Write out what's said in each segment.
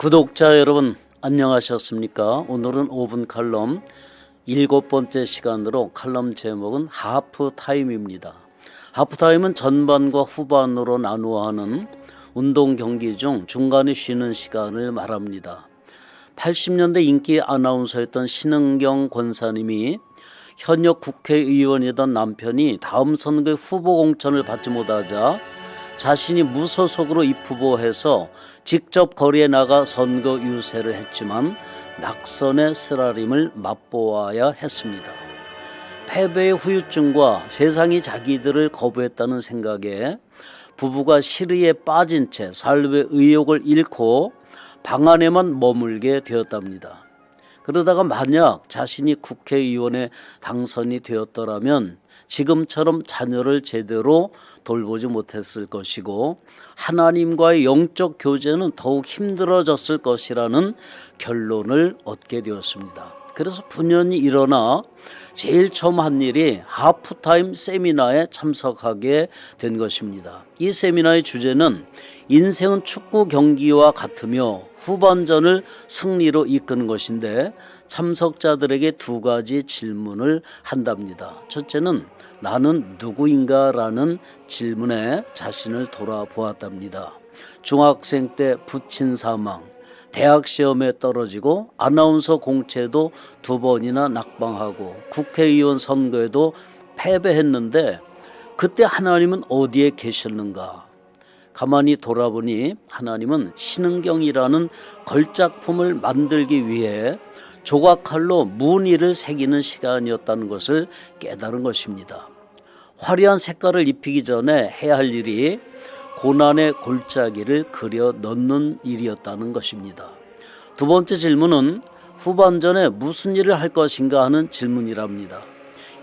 구독자 여러분 안녕하셨습니까? 오늘은 5분 칼럼 일곱 번째 시간으로 칼럼 제목은 하프 타임입니다. 하프 타임은 전반과 후반으로 나누어 하는 운동 경기 중 중간에 쉬는 시간을 말합니다. 80년대 인기 아나운서였던 신은경 권사님이 현역 국회의원이던 남편이 다음 선거에 후보 공천을 받지 못하자 자신이 무소속으로 입후보해서 직접 거리에 나가 선거 유세를 했지만 낙선의 쓰라림을 맛보아야 했습니다. 패배의 후유증과 세상이 자기들을 거부했다는 생각에 부부가 시리에 빠진 채 삶의 의욕을 잃고 방 안에만 머물게 되었답니다. 그러다가 만약 자신이 국회의원에 당선이 되었더라면 지금처럼 자녀를 제대로 돌보지 못했을 것이고 하나님과의 영적 교제는 더욱 힘들어졌을 것이라는 결론을 얻게 되었습니다. 그래서 분연히 일어나 제일 처음 한 일이 하프타임 세미나에 참석하게 된 것입니다. 이 세미나의 주제는 인생은 축구 경기와 같으며 후반전을 승리로 이끄는 것인데 참석자들에게 두 가지 질문을 한답니다. 첫째는 나는 누구인가 라는 질문에 자신을 돌아보았답니다. 중학생 때 부친 사망, 대학 시험에 떨어지고 아나운서 공채도 두 번이나 낙방하고 국회의원 선거에도 패배했는데 그때 하나님은 어디에 계셨는가? 가만히 돌아보니 하나님은 신은경이라는 걸작품을 만들기 위해 조각칼로 무늬를 새기는 시간이었다는 것을 깨달은 것입니다. 화려한 색깔을 입히기 전에 해야 할 일이 고난의 골짜기를 그려 넣는 일이었다는 것입니다. 두 번째 질문은 후반전에 무슨 일을 할 것인가 하는 질문이랍니다.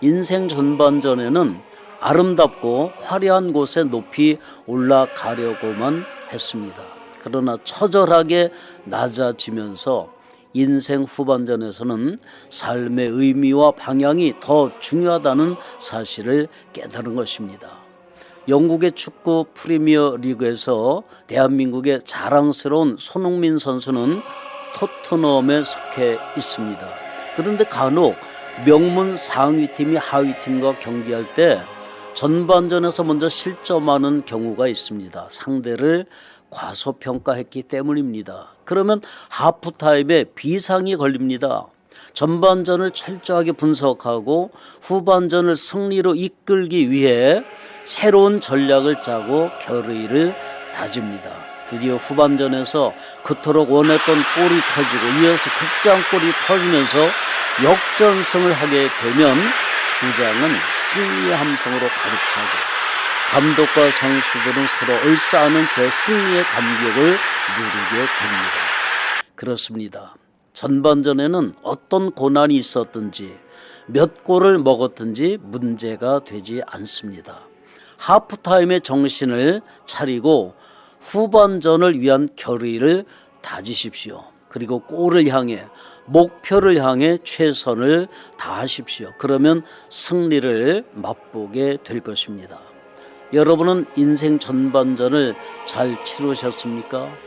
인생 전반전에는 아름답고 화려한 곳에 높이 올라가려고만 했습니다. 그러나 처절하게 낮아지면서 인생 후반전에서는 삶의 의미와 방향이 더 중요하다는 사실을 깨달은 것입니다. 영국의 축구 프리미어 리그에서 대한민국의 자랑스러운 손흥민 선수는 토트넘에 속해 있습니다. 그런데 간혹 명문 상위팀이 하위팀과 경기할 때 전반전에서 먼저 실점하는 경우가 있습니다. 상대를 과소평가했기 때문입니다. 그러면 하프타임에 비상이 걸립니다. 전반전을 철저하게 분석하고 후반전을 승리로 이끌기 위해 새로운 전략을 짜고 결의를 다집니다. 드디어 후반전에서 그토록 원했던 골이 터지고 이어서 극장골이 터지면서 역전승을 하게 되면 부장은 승리의 함성으로 가득 차고 감독과 선수들은 서로 얼싸하는 제 승리의 감격을 누리게 됩니다. 그렇습니다. 전반전에는 어떤 고난이 있었든지 몇 골을 먹었든지 문제가 되지 않습니다. 하프타임의 정신을 차리고 후반전을 위한 결의를 다지십시오. 그리고 골을 향해 목표를 향해 최선을 다하십시오. 그러면 승리를 맛보게 될 것입니다. 여러분은 인생 전반전을 잘 치르셨습니까?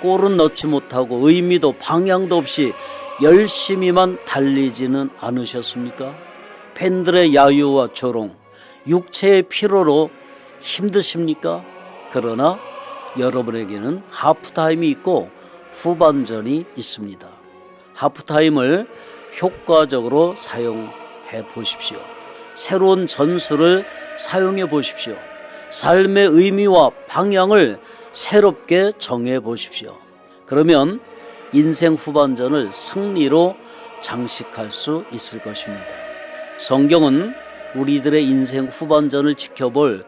골은 넣지 못하고 의미도 방향도 없이 열심히만 달리지는 않으셨습니까? 팬들의 야유와 조롱, 육체의 피로로 힘드십니까? 그러나 여러분에게는 하프타임이 있고 후반전이 있습니다. 하프타임을 효과적으로 사용해 보십시오. 새로운 전술을 사용해 보십시오. 삶의 의미와 방향을 새롭게 정해 보십시오. 그러면 인생 후반전을 승리로 장식할 수 있을 것입니다. 성경은 우리들의 인생 후반전을 지켜볼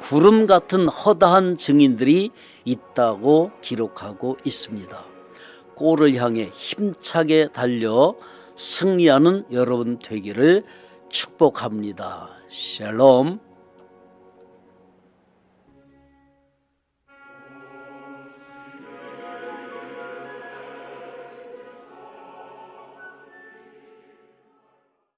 구름 같은 허다한 증인들이 있다고 기록하고 있습니다. 골을 향해 힘차게 달려 승리하는 여러분 되기를 축복합니다. 샬롬.